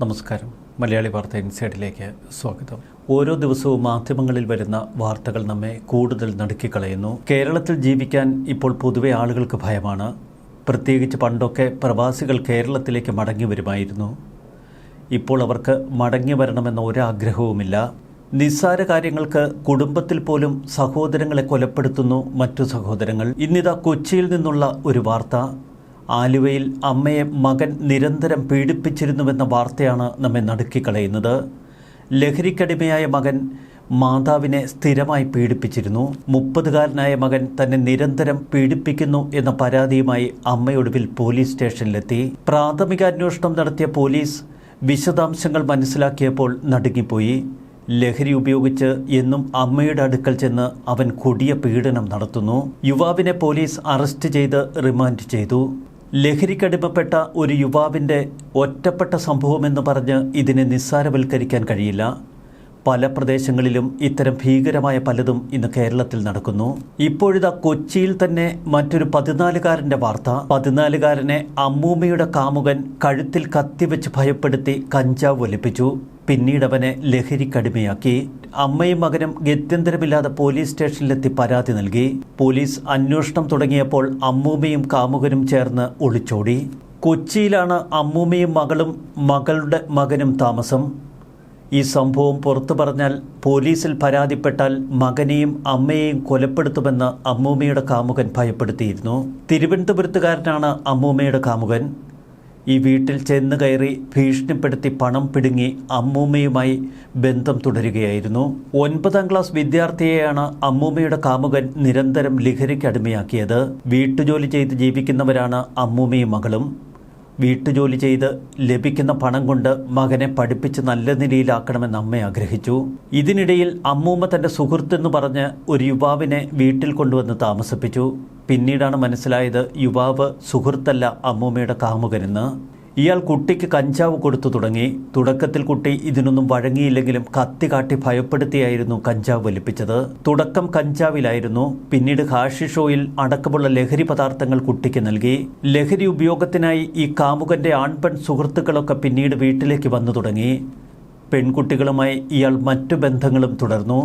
നമസ്കാരം. മലയാളി വാർത്ത ഇൻസൈഡിലേക്ക് സ്വാഗതം. ഓരോ ദിവസവും മാധ്യമങ്ങളിൽ വരുന്ന വാർത്തകൾ നമ്മെ കൂടുതൽ നടുക്കിക്കളയുന്നു. കേരളത്തിൽ ജീവിക്കാൻ ഇപ്പോൾ പൊതുവെ ആളുകൾക്ക് ഭയമാണ്. പ്രത്യേകിച്ച് പണ്ടൊക്കെ പ്രവാസികൾ കേരളത്തിലേക്ക് മടങ്ങി വരുമായിരുന്നു. ഇപ്പോൾ അവർക്ക് മടങ്ങി വരണമെന്ന ഒരാഗ്രഹവുമില്ല. നിസ്സാര കാര്യങ്ങൾക്ക് കുടുംബത്തിൽ പോലും സഹോദരങ്ങളെ കൊലപ്പെടുത്തുന്നു മറ്റു സഹോദരങ്ങൾ. ഇന്നിതാ കൊച്ചിയിൽ നിന്നുള്ള ഒരു വാർത്ത. ആലുവയിൽ അമ്മയെ മകൻ നിരന്തരം പീഡിപ്പിച്ചിരുന്നുവെന്ന വാർത്തയാണ് നമ്മെ നടുക്കിക്കളയുന്നത് ലഹരിക്കടിമയായ മകൻ മാതാവിനെ സ്ഥിരമായി പീഡിപ്പിച്ചിരുന്നു. മുപ്പതുകാരനായ മകൻ തന്നെ നിരന്തരം പീഡിപ്പിക്കുന്നു എന്ന പരാതിയുമായി അമ്മയൊടുവിൽ പോലീസ് സ്റ്റേഷനിലെത്തി. പ്രാഥമിക അന്വേഷണം നടത്തിയ പോലീസ് വിശദാംശങ്ങൾ മനസ്സിലാക്കിയപ്പോൾ നടുങ്ങിപ്പോയി. ലഹരി ഉപയോഗിച്ച് എന്നും അമ്മയുടെ അടുക്കൽ ചെന്ന് അവൻ കൊടിയ പീഡനം നടത്തുന്നു. യുവാവിനെ പോലീസ് അറസ്റ്റ് ചെയ്ത് റിമാൻഡ് ചെയ്തു. ലഹരിക്കടിമപ്പെട്ട ഒരു യുവാവിന്റെ ഒറ്റപ്പെട്ട സംഭവമെന്ന് പറഞ്ഞ് ഇതിനെ നിസ്സാരവൽക്കരിക്കാൻ കഴിയില്ല. പല പ്രദേശങ്ങളിലും ഇത്തരം ഭീകരമായ പലതും ഇന്ന് കേരളത്തിൽ നടക്കുന്നു. ഇപ്പോഴിതാ കൊച്ചിയിൽ തന്നെ മറ്റൊരു പതിനാലുകാരന്റെ വാർത്ത. പതിനാലുകാരനെ അമ്മൂമ്മയുടെ കാമുകൻ കഴുത്തിൽ കത്തിവെച്ച് ഭയപ്പെടുത്തി കഞ്ചാവ് ഒലിപ്പിച്ചു പിന്നീട് അവനെ ലഹരിക്കടിമയാക്കി അമ്മയും മകനും ഗത്യന്തരമില്ലാതെ പോലീസ് സ്റ്റേഷനിലെത്തി പരാതി നൽകി. പോലീസ് അന്വേഷണം തുടങ്ങിയപ്പോൾ അമ്മൂമ്മയും കാമുകനും ചേർന്ന് ഒളിച്ചോടി. കൊച്ചിയിലാണ് അമ്മൂമ്മയും മകളും മകളുടെ മകനും താമസം. ഈ സംഭവം പുറത്തു പറഞ്ഞാൽ പോലീസിൽ പരാതിപ്പെട്ടാൽ മകനെയും അമ്മയെയും കൊലപ്പെടുത്തുമെന്ന് അമ്മൂമ്മയുടെ കാമുകൻ ഭയപ്പെടുത്തിയിരുന്നു. തിരുവനന്തപുരത്തുകാരനാണ് അമ്മൂമ്മയുടെ കാമുകൻ. ഈ വീട്ടിൽ ചെന്ന് കയറി ഭീഷണിപ്പെടുത്തി പണം പിടുങ്ങി അമ്മൂമ്മയുമായി ബന്ധം തുടരുകയായിരുന്നു. ഒൻപതാം ക്ലാസ് വിദ്യാർത്ഥിയെയാണ് അമ്മൂമ്മയുടെ കാമുകൻ നിരന്തരം ലഹരിക്ക് അടിമയാക്കിയത്. വീട്ടുജോലി ചെയ്ത് ജീവിക്കുന്നവരാണ് അമ്മൂമ്മയും മകളും. വീട്ടുജോലി ചെയ്ത് ലഭിക്കുന്ന പണം കൊണ്ട് മകനെ പഠിപ്പിച്ച് നല്ല നിലയിലാക്കണമെന്ന് അമ്മ ആഗ്രഹിച്ചു. ഇതിനിടയിൽ അമ്മൂമ്മ തന്റെ സുഹൃത്തെന്ന് പറഞ്ഞ് ഒരു യുവാവിനെ വീട്ടിൽ കൊണ്ടുവന്ന് താമസിപ്പിച്ചു. പിന്നീടാണ് മനസ്സിലായത് യുവാവ് സുഹൃത്തല്ല അമ്മൂമ്മയുടെ കാമുകനെന്ന് ഇയാൾ കുട്ടിക്ക് കഞ്ചാവ് കൊടുത്തു തുടങ്ങി. തുടക്കത്തിൽ കുട്ടി ഇതിനൊന്നും വഴങ്ങിയില്ലെങ്കിലും കത്തി കാട്ടി ഭയപ്പെടുത്തിയായിരുന്നു കഞ്ചാവ് വലിപ്പിച്ചത്. തുടക്കം കഞ്ചാവിലായിരുന്നു. പിന്നീട് ഹാഷിഷോയിൽ അടക്കമുള്ള ലഹരി പദാർത്ഥങ്ങൾ കുട്ടിക്ക് നൽകി. ലഹരി ഉപയോഗത്തിനായി ഈ കാമുകന്റെ ആൺപെൺ സുഹൃത്തുക്കളൊക്കെ പിന്നീട് വീട്ടിലേക്ക് വന്നു തുടങ്ങി. പെൺകുട്ടികളുമായി ഇയാൾ മറ്റു ബന്ധങ്ങളും തുടർന്നു.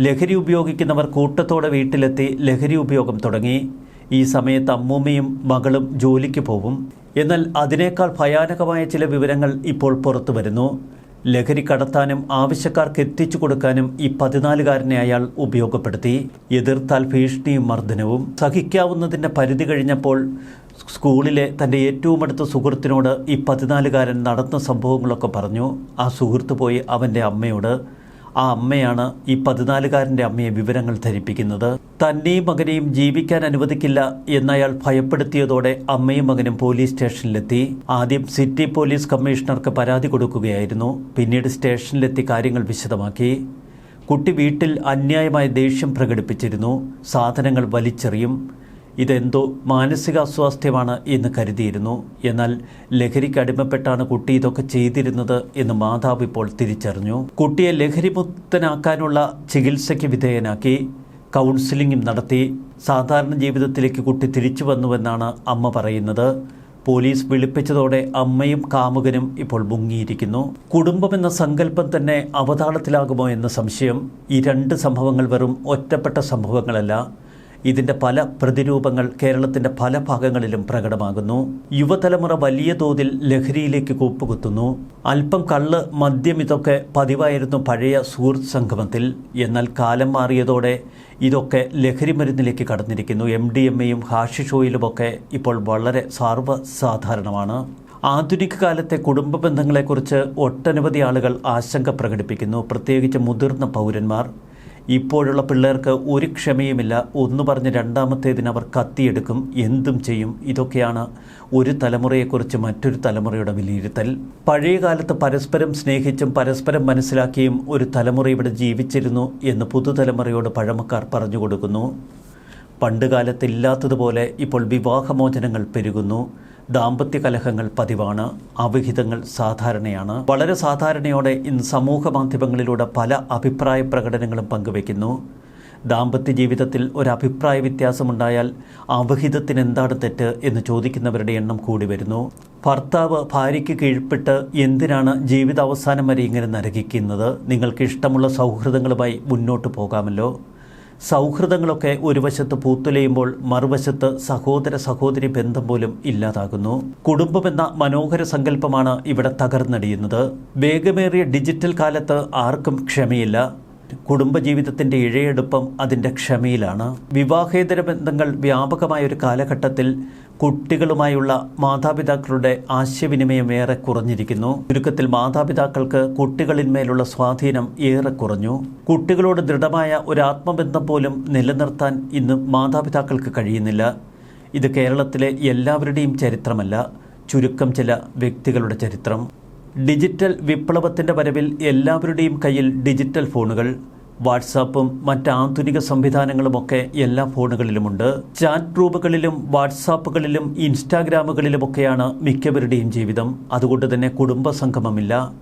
ലഹരി ഉപയോഗിക്കുന്നവർ കൂട്ടത്തോടെ വീട്ടിലെത്തി ലഹരി ഉപയോഗം തുടങ്ങി. ഈ സമയത്ത് അമ്മൂമ്മയും മകളും ജോലിക്ക് പോവും എന്നാൽ അതിനേക്കാൾ ഭയാനകമായ ചില വിവരങ്ങൾ ഇപ്പോൾ പുറത്തു വരുന്നു. ലഹരി കടത്താനും ആവശ്യക്കാർക്ക് എത്തിച്ചു കൊടുക്കാനും ഈ പതിനാലുകാരനെ അയാൾ ഉപയോഗപ്പെടുത്തി. എതിർത്താൽ ഭീഷണിയും മർദ്ദനവും. സഹിക്കാവുന്നതിന്റെ പരിധി കഴിഞ്ഞപ്പോൾ സ്കൂളിലെ തന്റെ ഏറ്റവും അടുത്ത സുഹൃത്തിനോട് ഈ പതിനാലുകാരൻ നടന്ന സംഭവങ്ങളൊക്കെ പറഞ്ഞു. ആ സുഹൃത്ത് പോയി അവന്റെ അമ്മയോട് ആ അമ്മയാണ് ഈ പതിനാലുകാരന്റെ അമ്മയെ വിവരങ്ങൾ ധരിപ്പിക്കുന്നത്. തന്നെയും മകനെയും ജീവിക്കാൻ അനുവദിക്കില്ല എന്നയാൾ ഭയപ്പെടുത്തിയതോടെ അമ്മയും മകനും പോലീസ് സ്റ്റേഷനിലെത്തി. ആദ്യം സിറ്റി പോലീസ് കമ്മീഷണർക്ക് പരാതി കൊടുക്കുകയായിരുന്നു. പിന്നീട് സ്റ്റേഷനിലെത്തി കാര്യങ്ങൾ വിശദമാക്കി. കുട്ടി വീട്ടിൽ അന്യായമായ ദേഷ്യം പ്രകടിപ്പിച്ചിരുന്നു. സാധനങ്ങൾ വലിച്ചെറിയും. ഇതെന്തോ മാനസികാസ്വാസ്ഥ്യമാണ് എന്ന് കരുതിയിരുന്നു. എന്നാൽ ലഹരിക്ക് അടിമപ്പെട്ടാണ് കുട്ടി ഇതൊക്കെ ചെയ്തിരുന്നത് എന്ന് മാതാവ് ഇപ്പോൾ തിരിച്ചറിഞ്ഞു. കുട്ടിയെ ലഹരിമുക്തനാക്കാനുള്ള ചികിത്സയ്ക്ക് വിധേയനാക്കി കൗൺസിലിംഗും നടത്തി സാധാരണ ജീവിതത്തിലേക്ക് കുട്ടി തിരിച്ചു വന്നുവെന്നാണ് അമ്മ പറയുന്നത്. പോലീസ് വിളിപ്പിച്ചതോടെ അമ്മയും കാമുകനും ഇപ്പോൾ മുങ്ങിയിരിക്കുന്നു. കുടുംബമെന്ന സങ്കല്പം തന്നെ അവതാളത്തിലാകുമോ എന്ന സംശയം. ഈ രണ്ട് സംഭവങ്ങൾ വെറും ഒറ്റപ്പെട്ട സംഭവങ്ങളല്ല. ഇതിന്റെ പല പ്രതിരൂപങ്ങൾ കേരളത്തിന്റെ പല ഭാഗങ്ങളിലും പ്രകടമാകുന്നു. യുവതലമുറ വലിയ തോതിൽ ലഹരിയിലേക്ക് കൂപ്പുകുത്തുന്നു. അല്പം കള്ള് മദ്യം ഇതൊക്കെ പതിവായിരുന്നു പഴയ സുഹൃത്ത് സംഗമത്തിൽ. എന്നാൽ കാലം മാറിയതോടെ ഇതൊക്കെ ലഹരി മരുന്നിലേക്ക് കടന്നിരിക്കുന്നു. എം ഡി എം എയും ഹാഷിഷ് ഓയിലുമൊക്കെ ഇപ്പോൾ വളരെ സർവസാധാരണമാണ്. ആധുനിക കാലത്തെ കുടുംബ ബന്ധങ്ങളെക്കുറിച്ച് ഒട്ടനവധി ആളുകൾ ആശങ്ക പ്രകടിപ്പിക്കുന്നു. പ്രത്യേകിച്ച് മുതിർന്ന പൗരന്മാർ. ഇപ്പോഴുള്ള പിള്ളേർക്ക് ഒരു ക്ഷമയുമില്ല. ഒന്ന് പറഞ്ഞ് രണ്ടാമത്തേതിന് അവർ കത്തിയെടുക്കും. എന്തും ചെയ്യും. ഇതൊക്കെയാണ് ഒരു തലമുറയെക്കുറിച്ച് മറ്റൊരു തലമുറയുടെ വിലയിരുത്തൽ. പഴയകാലത്ത് പരസ്പരം സ്നേഹിച്ചും പരസ്പരം മനസ്സിലാക്കിയും ഒരു തലമുറ ഇവിടെ ജീവിച്ചിരുന്നു എന്ന് പുതുതലമുറയോട് പഴമക്കാർ പറഞ്ഞു കൊടുക്കുന്നു. പണ്ടുകാലത്ത് ഇല്ലാത്തതുപോലെ ഇപ്പോൾ വിവാഹമോചനങ്ങൾ പെരുകുന്നു. ദാമ്പത്യ കലഹങ്ങൾ പതിവാണ്. അവിഹിതങ്ങൾ സാധാരണയാണ്. വളരെ സാധാരണയോടെ ഇന്ന് സമൂഹ മാധ്യമങ്ങളിലൂടെ പല അഭിപ്രായ പ്രകടനങ്ങളും പങ്കുവയ്ക്കുന്നു. ദാമ്പത്യ ജീവിതത്തിൽ ഒരു അഭിപ്രായ വ്യത്യാസമുണ്ടായാൽ അവഹിതത്തിന് എന്താണ് തെറ്റ് എന്ന് ചോദിക്കുന്നവരുടെ എണ്ണം കൂടി വരുന്നു. ഭർത്താവ് ഭാര്യയ്ക്ക് കീഴ്പ്പെട്ട് എന്തിനാണ് ജീവിതാവസാനം വരെ ഇങ്ങനെ നരകിക്കുന്നത്? നിങ്ങൾക്ക് ഇഷ്ടമുള്ള സൗഹൃദങ്ങളുമായി മുന്നോട്ട് പോകാമല്ലോ. സൗഹൃദങ്ങളൊക്കെ ഒരു വശത്ത് പൂത്തുലയുമ്പോൾ മറുവശത്ത് സഹോദര സഹോദരി ബന്ധം പോലും ഇല്ലാതാകുന്നു. കുടുംബമെന്ന മനോഹര സങ്കല്പമാണ് ഇവിടെ തകർന്നടിയുന്നത്. വേഗമേറിയ ഡിജിറ്റൽ കാലത്ത് ആർക്കും ക്ഷമയില്ല. കുടുംബജീവിതത്തിന്റെ ഇഴയെടുപ്പം അതിന്റെ ക്ഷമയിലാണ്. വിവാഹേതര ബന്ധങ്ങൾ വ്യാപകമായ ഒരു കാലഘട്ടത്തിൽ കുട്ടികളുമായുള്ള മാതാപിതാക്കളുടെ ആശയവിനിമയം ഏറെ കുറഞ്ഞിരിക്കുന്നു. ചുരുക്കത്തിൽ മാതാപിതാക്കൾക്ക് കുട്ടികളിന്മേലുള്ള സ്വാധീനം ഏറെ കുറഞ്ഞു. കുട്ടികളോട് ദൃഢമായ ഒരു ആത്മബന്ധം പോലും നിലനിർത്താൻ ഇന്ന് മാതാപിതാക്കൾക്ക് കഴിയുന്നില്ല. ഇത് കേരളത്തിലെ എല്ലാവരുടെയും ചരിത്രമല്ല ചുരുക്കം ചില വ്യക്തികളുടെ ചരിത്രം. ഡിജിറ്റൽ വിപ്ലവത്തിന്റെ വരവിൽ എല്ലാവരുടെയും കയ്യിൽ ഡിജിറ്റൽ ഫോണുകൾ വാട്സാപ്പും മറ്റ് ആധുനിക സംവിധാനങ്ങളുമൊക്കെ എല്ലാ ഫോണുകളിലുമുണ്ട്. ചാറ്റ് ഗ്രൂപ്പുകളിലും വാട്സാപ്പുകളിലും ഇൻസ്റ്റാഗ്രാമുകളിലുമൊക്കെയാണ് മിക്കവരുടെയും ജീവിതം. അതുകൊണ്ട് തന്നെ കുടുംബ സംഗമമില്ല.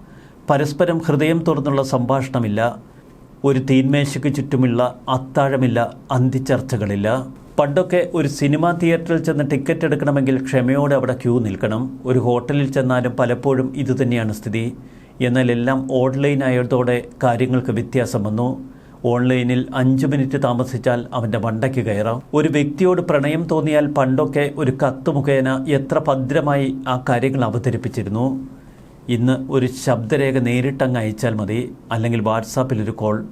പരസ്പരം ഹൃദയം തുറന്നുള്ള സംഭാഷണമില്ല. ഒരു തീന്മേശയ്ക്ക് ചുറ്റുമുള്ള അത്താഴമില്ല അന്തിച്ചർച്ചകളില്ല പണ്ടൊക്കെ ഒരു സിനിമാ തിയേറ്ററിൽ ചെന്ന് ടിക്കറ്റ് എടുക്കണമെങ്കിൽ ക്ഷമയോടെ അവിടെ ക്യൂ നിൽക്കണം. ഒരു ഹോട്ടലിൽ ചെന്നാലും പലപ്പോഴും ഇതുതന്നെയാണ് സ്ഥിതി. എന്നാൽ എല്ലാം ഓൺലൈൻ ആയതോടെ കാര്യങ്ങൾക്ക് വ്യത്യാസം വന്നു. ഓൺലൈനിൽ അഞ്ച് മിനിറ്റ് താമസിച്ചാൽ അവന്റെ മണ്ടയ്ക്ക് കയറാം. ഒരു വ്യക്തിയോട് പ്രണയം തോന്നിയാൽ പണ്ടൊക്കെ ഒരു കത്ത് മുഖേന എത്ര ഭദ്രമായി ആ കാര്യങ്ങൾ അവതരിപ്പിച്ചിരുന്നു. ഇന്ന് ഒരു ശബ്ദരേഖ നേരിട്ടങ്ങ് അയച്ചാൽ മതി അല്ലെങ്കിൽ വാട്സാപ്പിലൊരു കോൾ.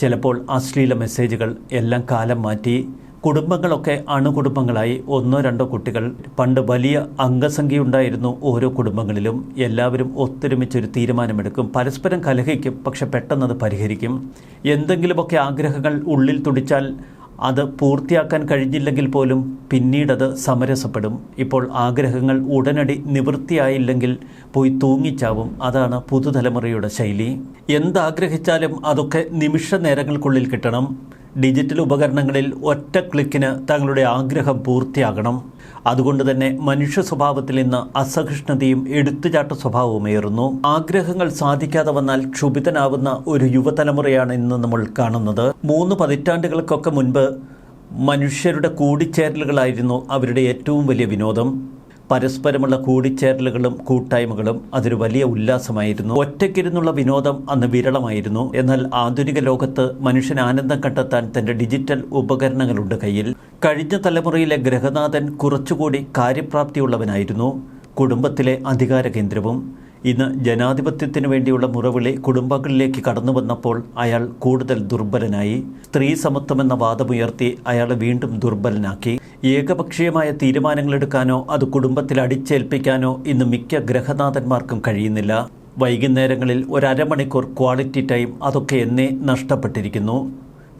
ചിലപ്പോൾ അശ്ലീല മെസ്സേജുകൾ എല്ലാം കാലം മാറ്റി കുടുംബങ്ങളൊക്കെ അണുകുടുംബങ്ങളായി ഒന്നോ രണ്ടോ കുട്ടികൾ. പണ്ട് വലിയ അംഗസംഖ്യയുണ്ടായിരുന്നു ഓരോ കുടുംബങ്ങളിലും. എല്ലാവരും ഒത്തൊരുമിച്ചൊരു തീരുമാനമെടുക്കും. പരസ്പരം കലഹിക്കും പക്ഷെ പെട്ടെന്നത് പരിഹരിക്കും. എന്തെങ്കിലുമൊക്കെ ആഗ്രഹങ്ങൾ ഉള്ളിൽ തുടിച്ചാൽ അത് പൂർത്തിയാക്കാൻ കഴിഞ്ഞില്ലെങ്കിൽ പോലും പിന്നീടത് സമരസപ്പെടും. ഇപ്പോൾ ആഗ്രഹങ്ങൾ ഉടനടി നിവൃത്തിയായില്ലെങ്കിൽ പോയി തൂങ്ങിച്ചാവും. അതാണ് പുതുതലമുറയുടെ ശൈലി. എന്താഗ്രഹിച്ചാലും അതൊക്കെ നിമിഷ നേരങ്ങൾക്കുള്ളിൽ കിട്ടണം. ഡിജിറ്റൽ ഉപകരണങ്ങളിൽ ഒറ്റ ക്ലിക്കിന് തങ്ങളുടെ ആഗ്രഹം പൂർത്തിയാകണം. അതുകൊണ്ട് തന്നെ മനുഷ്യ സ്വഭാവത്തിൽ ഇന്ന് അസഹിഷ്ണുതയും എടുത്തുചാട്ട സ്വഭാവവുമേറുന്നു ആഗ്രഹങ്ങൾ സാധിക്കാതെ വന്നാൽ ക്ഷുഭിതനാവുന്ന ഒരു യുവതലമുറയാണ് ഇന്ന് നമ്മൾ കാണുന്നത്. മൂന്ന് പതിറ്റാണ്ടുകൾക്കൊക്കെ മുൻപ് മനുഷ്യരുടെ കൂടിച്ചേരലുകളായിരുന്നു അവരുടെ ഏറ്റവും വലിയ വിനോദം. പരസ്പരമുള്ള കൂടിച്ചേരലുകളും കൂട്ടായ്മകളും അതൊരു വലിയ ഉല്ലാസമായിരുന്നു. ഒറ്റയ്ക്കിരുന്നുള്ള വിനോദം അന്ന് വിരളമായിരുന്നു. എന്നാൽ ആധുനിക ലോകത്ത് മനുഷ്യൻ ആനന്ദം കണ്ടെത്താൻ തന്റെ ഡിജിറ്റൽ ഉപകരണങ്ങളുണ്ട് കയ്യിൽ. കഴിഞ്ഞ തലമുറയിലെ ഗ്രഹനാഥൻ കുറച്ചുകൂടി കാര്യപ്രാപ്തിയുള്ളവനായിരുന്നു. കുടുംബത്തിലെ അധികാര കേന്ദ്രവും ഇന്ന് ജനാധിപത്യത്തിന് വേണ്ടിയുള്ള മുറവിളി കുടുംബങ്ങളിലേക്ക് കടന്നു വന്നപ്പോൾ അയാൾ കൂടുതൽ ദുർബലനായി. സ്ത്രീ സമത്വമെന്ന വാദമുയർത്തി അയാളെ വീണ്ടും ദുർബലനാക്കി. ഏകപക്ഷീയമായ തീരുമാനങ്ങളെടുക്കാനോ അത് കുടുംബത്തിൽ അടിച്ചേൽപ്പിക്കാനോ ഇന്ന് മിക്ക ഗ്രഹനാഥന്മാർക്കും കഴിയുന്നില്ല. വൈകുന്നേരങ്ങളിൽ ഒരമണിക്കൂർ ക്വാളിറ്റി ടൈം അതൊക്കെ എന്നെ നഷ്ടപ്പെട്ടിരിക്കുന്നു.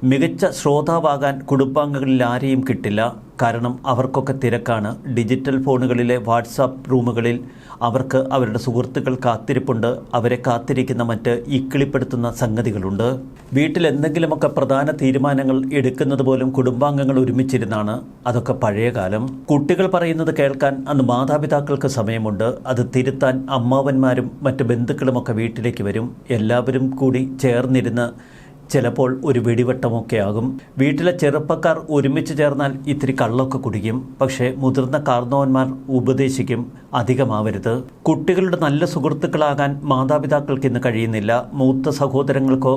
മികച്ച ശ്രോതാവാകാൻ കുടുംബാംഗങ്ങളിൽ ആരെയും കിട്ടില്ല. കാരണം അവർക്കൊക്കെ തിരക്കാണ്. ഡിജിറ്റൽ ഫോണുകളിലെ വാട്സാപ്പ് റൂമുകളിൽ അവർക്ക് അവരുടെ സുഹൃത്തുക്കൾ കാത്തിരിപ്പുണ്ട്. അവരെ കാത്തിരിക്കുന്ന മറ്റ് ഇക്കിളിപ്പെടുത്തുന്ന സംഗതികളുണ്ട്. വീട്ടിൽ എന്തെങ്കിലുമൊക്കെ പ്രധാന തീരുമാനങ്ങൾ എടുക്കുന്നത് പോലും കുടുംബാംഗങ്ങൾ ഒരുമിച്ചിരുന്നാണ്. അതൊക്കെ പഴയ കാലം. കുട്ടികൾ പറയുന്നത് കേൾക്കാൻ അന്ന് മാതാപിതാക്കൾക്ക് സമയമുണ്ട്. അത് തിരുത്താൻ അമ്മാവന്മാരും മറ്റ് ബന്ധുക്കളുമൊക്കെ വീട്ടിലേക്ക് വരും. എല്ലാവരും കൂടി ചേർന്നിരുന്ന് ചിലപ്പോൾ ഒരു വെടിവെട്ടമൊക്കെ ആകും. വീട്ടിലെ ചെറുപ്പക്കാർ ഒരുമിച്ച് ചേർന്നാൽ ഇത്തിരി കള്ളൊക്കെ കുടിക്കും. പക്ഷേ മുതിർന്ന കാർന്നവന്മാർ ഉപദേശിക്കും അധികമാവരുത്. കുട്ടികളുടെ നല്ല സുഹൃത്തുക്കളാകാൻ മാതാപിതാക്കൾക്ക് ഇന്ന് കഴിയുന്നില്ല. മൂത്ത സഹോദരങ്ങൾക്കോ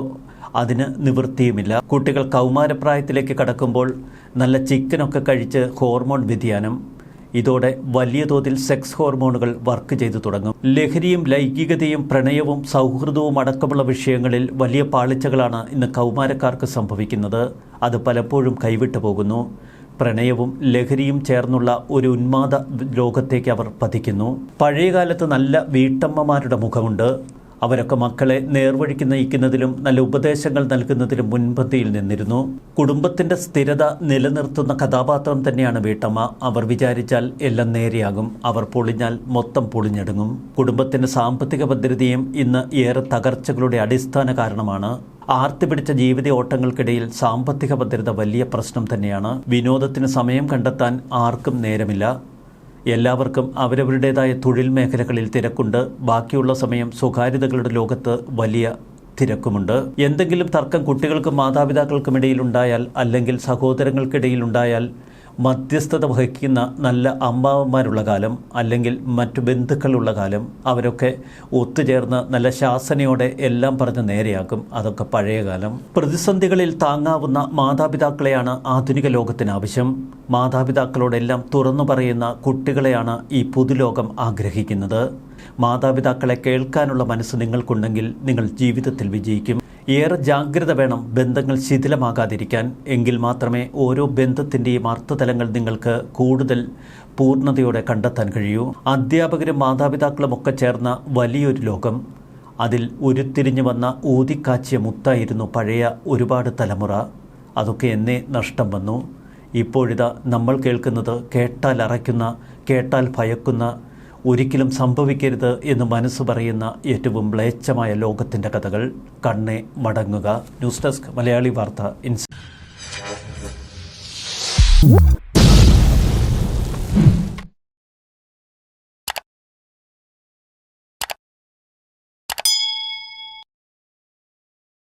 അതിന് നിവൃത്തിയുമില്ല. കുട്ടികൾ കൗമാരപ്രായത്തിലേക്ക് കടക്കുമ്പോൾ നല്ല ചിക്കനൊക്കെ കഴിച്ച് ഹോർമോൺ വ്യതിയാനം. ഇതോടെ വലിയ തോതിൽ സെക്സ് ഹോർമോണുകൾ വർക്ക് ചെയ്തു തുടങ്ങും. ലഹരിയും ലൈംഗികതയും പ്രണയവും സൗഹൃദവും അടക്കമുള്ള വിഷയങ്ങളിൽ വലിയ പാളിച്ചകളാണ് ഇന്ന് കൗമാരക്കാർക്ക് സംഭവിക്കുന്നത്. അത് പലപ്പോഴും കൈവിട്ടു പോകുന്നു. പ്രണയവും ലഹരിയും ചേർന്നുള്ള ഒരു ഉന്മാദ ലോകത്തേക്ക് അവർ പതിക്കുന്നു. പഴയകാലത്ത് നല്ല വീട്ടമ്മമാരുടെ മുഖമുണ്ട്. അവരൊക്കെ മക്കളെ നേർവഴിക്ക് നയിക്കുന്നതിലും നല്ല ഉപദേശങ്ങൾ നൽകുന്നതിലും മുൻപന്തിയിൽ നിന്നിരുന്നു. കുടുംബത്തിന്റെ സ്ഥിരത നിലനിർത്തുന്ന കഥാപാത്രം തന്നെയാണ് വീട്ടമ്മ. അവർ വിചാരിച്ചാൽ എല്ലാം നേരെയാകും. അവർ പൊളിഞ്ഞാൽ മൊത്തം പൊളിഞ്ഞെടുങ്ങും. കുടുംബത്തിന്റെ സാമ്പത്തിക ഭദ്രതയും ഇന്ന് ഏറെ തകർച്ചകളുടെ അടിസ്ഥാന കാരണമാണ്. ആർത്തി പിടിച്ച ജീവിത ഓട്ടങ്ങൾക്കിടയിൽ സാമ്പത്തിക ഭദ്രത വലിയ പ്രശ്നം തന്നെയാണ്. വിനോദത്തിന് സമയം കണ്ടെത്താൻ ആർക്കും നേരമില്ല. എല്ലാവർക്കും അവരവരുടേതായ തൊഴിൽ മേഖലകളിൽ തിരക്കുണ്ട്. ബാക്കിയുള്ള സമയം സ്വകാര്യതകളുടെ ലോകത്ത് വലിയ തിരക്കുമുണ്ട്. എന്തെങ്കിലും തർക്കം കുട്ടികൾക്കും മാതാപിതാക്കൾക്കും ഇടയിലുണ്ടായാൽ അല്ലെങ്കിൽ സഹോദരങ്ങൾക്കിടയിലുണ്ടായാൽ മധ്യസ്ഥത വഹിക്കുന്ന നല്ല അമ്മാവന്മാരുള്ള കാലം അല്ലെങ്കിൽ മറ്റു ബന്ധുക്കളുള്ള കാലം അവരൊക്കെ ഒത്തുചേർന്ന് നല്ല ശാസനയോടെ എല്ലാം പറഞ്ഞ് നേരെയാക്കും. അതൊക്കെ പഴയ കാലം. പ്രതിസന്ധികളിൽ താങ്ങാവുന്ന മാതാപിതാക്കളെയാണ് ആധുനിക ലോകത്തിന് ആവശ്യം. മാതാപിതാക്കളോടെല്ലാം തുറന്നു പറയുന്ന കുട്ടികളെയാണ് ഈ പുതുലോകം ആഗ്രഹിക്കുന്നത്. മാതാപിതാക്കളെ കേൾക്കാനുള്ള മനസ്സ് നിങ്ങൾക്കുണ്ടെങ്കിൽ നിങ്ങൾ ജീവിതത്തിൽ വിജയിക്കും. ഏറെ ജാഗ്രത വേണം ബന്ധങ്ങൾ ശിഥിലമാകാതിരിക്കാൻ. എങ്കിൽ മാത്രമേ ഓരോ ബന്ധത്തിന്റെയും അർത്ഥതലങ്ങൾ നിങ്ങൾക്ക് കൂടുതൽ പൂർണതയോടെ കണ്ടെത്താൻ കഴിയൂ. അധ്യാപകരും മാതാപിതാക്കളും ഒക്കെ ചേർന്ന വലിയൊരു ലോകം. അതിൽ ഉരുത്തിരിഞ്ഞു വന്ന ഊതിക്കാച്ചിയ മുത്തായിരുന്നു പഴയ ഒരുപാട് തലമുറ. അതൊക്കെ എന്നേ നഷ്ടം വന്നു. ഇപ്പോഴിതാ നമ്മൾ കേൾക്കുന്നത് കേട്ടാൽ അറയ്ക്കുന്ന കേട്ടാൽ ഭയക്കുന്ന ഒരിക്കലും സംഭവിക്കരുത് എന്ന് മനസ്സ് പറയുന്ന ഏറ്റവും മ്ലേച്ഛമായ ലോകത്തിന്റെ കഥകൾ കണ്ണെ മടങ്ങുക. ന്യൂസ് ഡെസ്ക് മലയാളി വാർത്ത ഇൻസ്